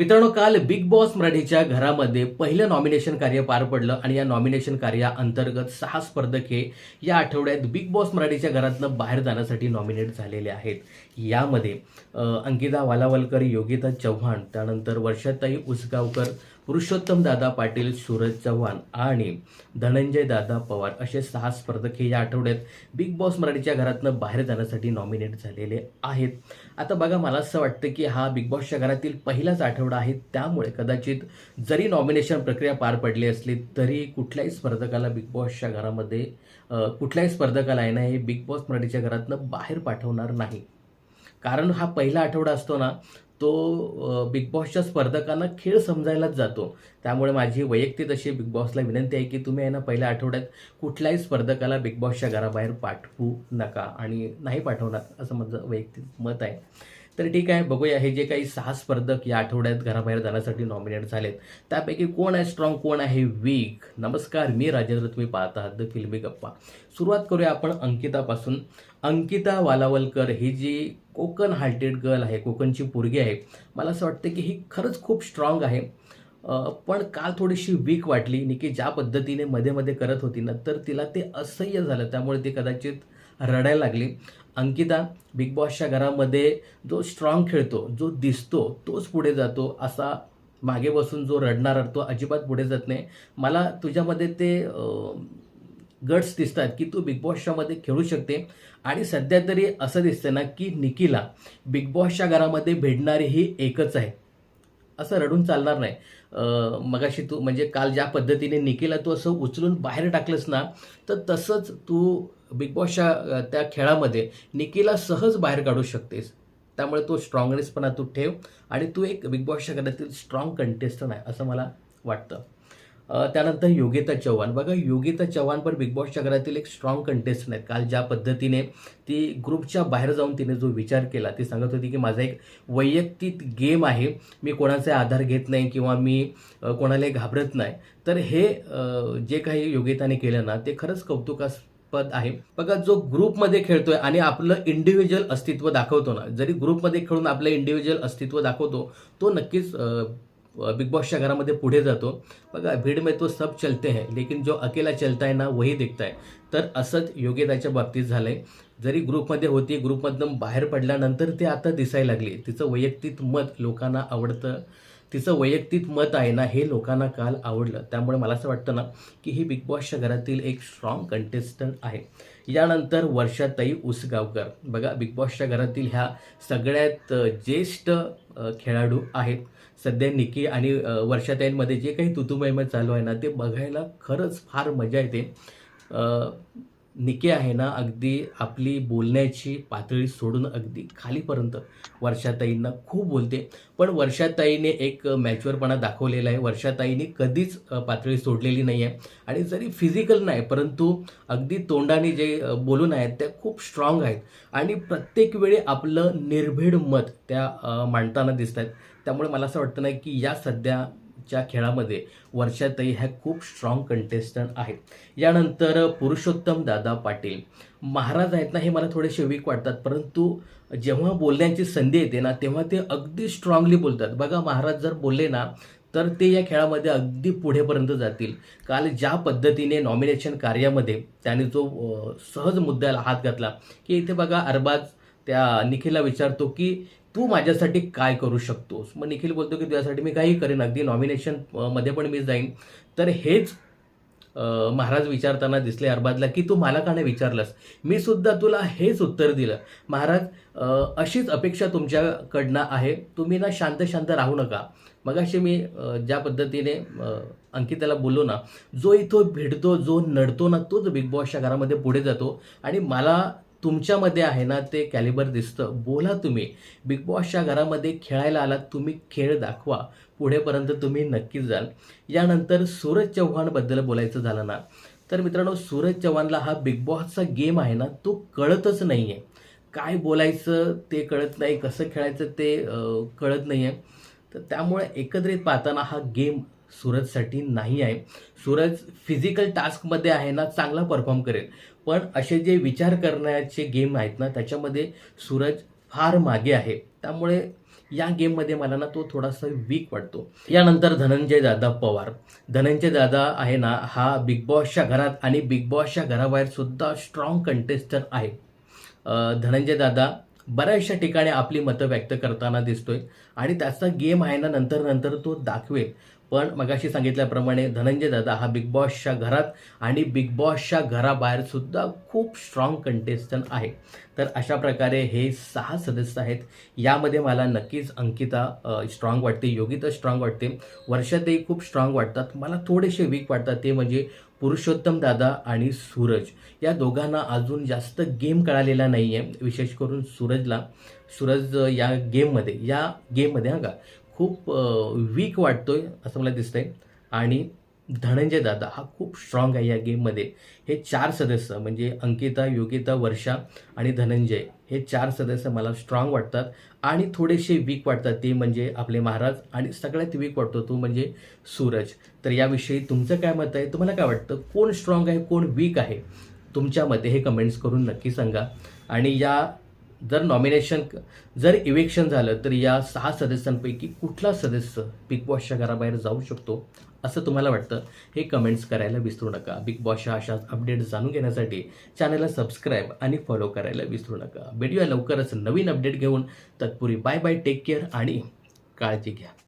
मित्रांनो काल big boss मराठीच्या घरामध्ये पहिलं नॉमिनेशन कार्य पार पडलं आणि या नॉमिनेशन कार्याअंतर्गत सहा स्पर्धक हे या आठवड्यात बिग बॉस मराठीच्या घरातनं बाहेर जाण्यासाठी नॉमिनेट झालेले आहेत. यामध्ये अंकिता वालावलकर योगिता चव्हाण त्यानंतर वर्षाताई उसगावकर पुरुषोत्तम दादा पाटील सूरज चव्हाण आणि धनंजय दादा पवार असे सहा स्पर्धक हे या आठवड्यात बिग बॉस मराठीच्या घरातनं बाहेर जाण्यासाठी नॉमिनेट झालेले आहेत. आता बघा मला असं वाटतं की हा बिग बॉसच्या घरातील पहिलाच आठवडा आहे. त्यामुळे कदाचित जरी नॉमिनेशन प्रक्रिया पार पडली असली तरी कुठल्याही स्पर्धकाला बिग बॉसच्या घरामध्ये कुठल्याही स्पर्धकाला आहे ना हे बिग बॉस मराठीच्या घरातनं बाहेर पाठवणार नाही. कारण हा पहिला आठवडा असतो ना तो बिग बॉसच्या स्पर्धकांना खेळ समजायलाच जातो. त्यामुळे माझी वैयक्तिक अशी बिग बॉसला विनंती आहे की तुम्ही आहे ना पहिल्या आठवड्यात कुठल्याही स्पर्धकाला बिग बॉसच्या घराबाहेर पाठवू नका आणि नाही पाठवणार असं माझं वैयक्तिक मत आहे. तर ठीक आहे बघूया. हे जे काही सहा स्पर्धक या आठवड्यात घराबाहेर जाण्यासाठी नॉमिनेट झालेत त्यापैकी कोण आहे स्ट्रॉंग कोण आहे वीक नमस्कार मी राजेंद्र. तुम्ही पाहत आहात द फिल्मी गप्पा सुरुवात करूया आपण अंकितापासून. अंकिता वालावलकर ही जी कोकण हार्टेड गर्ल आहे कोकणची पोरगी आहे मला असं वाटतं की ही खरंच खूप स्ट्रॉंग आहे. पण काल थोडीशी वीक वाटली. आणि की ज्या पद्धतीने मध्ये मध्ये करत होती ना तर तिला ते असह्य झालं. त्यामुळे ती कदाचित रडायला लागली. अंकिता बिग बॉसच्या घरामध्ये जो स्ट्रॉंग खेळतो जो दिसतो तोच पुढे जातो असा मागे बसून जो रडणारा तो अजिबात पुढे जात नाही. मला तुझ्यामध्ये ते गट्स दिसतात की तू बिग बॉसच्यामध्ये खेळू शकते. आणि सध्या तरी असं दिसतं ना की निकीला बिग बॉसच्या घरामध्ये भेटणारी ही एकच आहे. असं रडून चालणार नाही. मगाशी तू म्हणजे काल ज्या पद्धतीने निकेला तू असं उचलून बाहेर टाकलंस ना तर तसंच तू बिग बॉसच्या त्या खेळामध्ये निकीला सहज बाहेर काढू शकतेस. त्यामुळे तो स्ट्रॉंगनेसपणा तू ठेव आणि तू एक बिग बॉसच्या घरातील स्ट्रॉंग कंटेस्टंट आहे असं मला वाटतं. त्यानंतर योगिता चव्हाण. बघा योगिता चव्हाण पण बिग बॉसच्या घरातील एक स्ट्रॉंग कंटेस्टंट आहेत. काल ज्या पद्धतीने ती ग्रुपच्या बाहेर जाऊन तिने जो विचार केला ती सांगत होती की माझा एक वैयक्तिक गेम आहे. मी कोणाचा आधार घेत नाही किंवा मी कोणालाही घाबरत नाही. तर हे जे काही योगिताने केलं ना ते खरंच कौतुकास्पद आहे. बघा जो ग्रुपमध्ये खेळतोय आणि आपलं इंडिव्हिज्युअल अस्तित्व दाखवतो ना जरी ग्रुपमध्ये खेळून आपलं इंडिव्हिज्युअल अस्तित्व दाखवतो तो नक्कीच बिग बॉसच्या घरामध्ये पुढे जातो. बघा भीड़ में तो सब चलते हैं लेकिन जो अकेला चलता है ना वही दिखता है. तर असंच योग्यताच्या बाबतीत झालंय. जरी ग्रुपमध्ये होती ग्रुपमधनं बाहेर पडल्यानंतर ते आता दिसायला लागली. तिचं वैयक्तिक मत लोकांना आवडतं. तिचं वैयक्तिक मत आहे ना हे लोकांना काल आवडलं. त्यामुळे मला असं वाटतं ना की ही बिग बॉसच्या घरातील एक स्ट्रॉंग कंटेस्टंट आहे. यानंतर वर्षाताई उसगावकर. बघा बिग बॉसच्या घरातील ह्या सगळ्यात ज्येष्ठ खेळाडू आहेत. सध्या निकी आणि वर्षाताईंमध्ये जे काही तुतुमयमय चालू आहे ना ते बघायला खरंच फार मजा येते. निके आहे ना अगदी आपली बोलण्याची पातळी सोडून अगदी खालीपर्यंत. वर्षाताईंना खूप बोलते. पण वर्षाताईने एक मॅच्युअरपणा दाखवलेला आहे. वर्षाताईने कधीच पातळी सोडलेली नाही आहे आणि जरी फिजिकल नाही परंतु अगदी तोंडाने जे बोलून आहेत त्या खूप स्ट्रॉंग आहेत. आणि प्रत्येक वेळी आपलं निर्भीड मत त्या मांडताना दिसत आहेत त्यामुळे मला असं वाटतं नाही की या सध्या च्या खेळामध्ये वर्षाताई ह्या खूप स्ट्रॉंग कंटेस्टंट आहेत. यानंतर पुरुषोत्तम दादा पाटील. महाराज आहेत ना हे मला थोडेसे वीक वाटतात परंतु जेव्हा बोलण्याची संधी येते ना तेव्हा ते अगदी स्ट्रॉंगली बोलतात. बघा महाराज जर बोलले ना तर ते या खेळामध्ये अगदी पुढेपर्यंत जातील. काल ज्या पद्धतीने नॉमिनेशन कार्यामध्ये त्याने जो सहज मुद्द्याला हात घातला की इथे बघा अरबाज त्या निखिलला विचारतो की तू माझ्यासाठी काय करू शकतोस? मग निखिल बोलतो की तुझ्यासाठी मी काही करेन. अगदी नॉमिनेशनमध्ये पण मी जाईन. तर हेच महाराज विचारताना दिसले अरबाजला की तू मला का नाही विचारलंस? मी सुद्धा तुला हेच उत्तर दिलं. महाराज अशीच अपेक्षा तुमच्याकडनं आहे. तुम्ही ना शांत शांत राहू नका. मगाशी मी ज्या पद्धतीने अंकिताला बोललो ना जो इथं भेटतो जो नडतो ना तोच बिग बॉसच्या घरामध्ये पुढे जातो. आणि मला तुमच्यामध्ये आहे ना ते कॅलिबर दिसतं. बोला तुम्ही. बिग बॉसच्या घरामध्ये खेळायला आलात तुम्ही खेळ दाखवा. पुढेपर्यंत तुम्ही नक्कीच जाल. यानंतर सूरज चव्हाणबद्दल बोलायचं झालं ना तर मित्रांनो सूरज चव्हाणला हा बिग बॉसचा गेम आहे ना तो कळतच नाही आहे काय बोलायचं ते कळत नाही कसं खेळायचं ते कळत नाही आहे तर त्यामुळे एकत्रित पाहताना हा गेम सूरजसाठी नाही आहे. सूरज फिजिकल टास्कमध्ये आहे ना चांगला परफॉर्म करेल. पण असे जे विचार करण्याचे गेम आहेत ना त्याच्यामध्ये सूरज फार मागे आहे. त्यामुळे या गेममध्ये मला ना तो थोडासा वीक वाटतो. यानंतर धनंजय दादा पवार. धनंजय दादा आहे ना हा बिग बॉसच्या घरात आणि बिग बॉसच्या घराबाहेर सुद्धा स्ट्रॉंग कंटेस्टंट आहे. धनंजय दादा बऱ्याचशा ठिकाणी आपली मतं व्यक्त करताना दिसतोय. आणि त्याचा गेम आहे ना नंतर नंतर तो दाखवेल. पण मगाशी सांगितल्याप्रमाणे धनंजय दादा हा बिग बॉसच्या घरात आणि बिग बॉसच्या घराबाहेर सुद्धा खूप स्ट्रॉंग कंटेस्टंट आहे. तर अशा प्रकारे हे सहा सदस्य आहेत. यामध्ये मला नक्कीच अंकिता स्ट्रॉंग वाटते योगिता स्ट्रॉंग वाटते. वर्षातही खूप स्ट्रॉंग वाटतात. मला थोडेसे वीक वाटतात. ते म्हणजे पुरुषोत्तम दादा आणि सूरज. या दोघांना अजून जास्त गेम कळालेला नाही आहे विशेष करून सूरजला. सूरज या गेममध्ये या गेममध्ये हां का? खूप वीक वाटतोय असं मला दिसतंय. आणि धनंजय दादा हा खूप स्ट्रॉंग आहे या गेममध्ये हे चार सदस्य म्हणजे अंकिता योगिता वर्षा आणि धनंजय हे चार सदस्य मला स्ट्रॉंग वाटतात. आणि थोडेसे वीक वाटतात ते म्हणजे आपले महाराज आणि सगळ्यात वीक वाटतो तो म्हणजे सूरज. तर याविषयी तुमचं काय मत आहे? तुम्हाला काय वाटतं? कोण स्ट्रॉंग आहे? कोण वीक आहे? तुमच्या मते हे कमेंट्स करून नक्की सांगा. आणि या जर नॉमिनेशन जर इव्हेक्शन झालं तर या सहा सदस्यांपैकी कुठला सदस्य बिग बॉसच्या घराबाहेर जाऊ शकतो? असं तुम्हाला वाटतं? हे कमेंट्स करायला विसरू नका. बिग बॉसच्या अशाच अपडेट जाणून घेण्यासाठी चॅनलला सबस्क्राईब आणि फॉलो करायला विसरू नका. भेटूया लवकरच नवीन अपडेट घेऊन तत्पूर्वी बाय बाय टेक केअर आणि काळजी घ्या.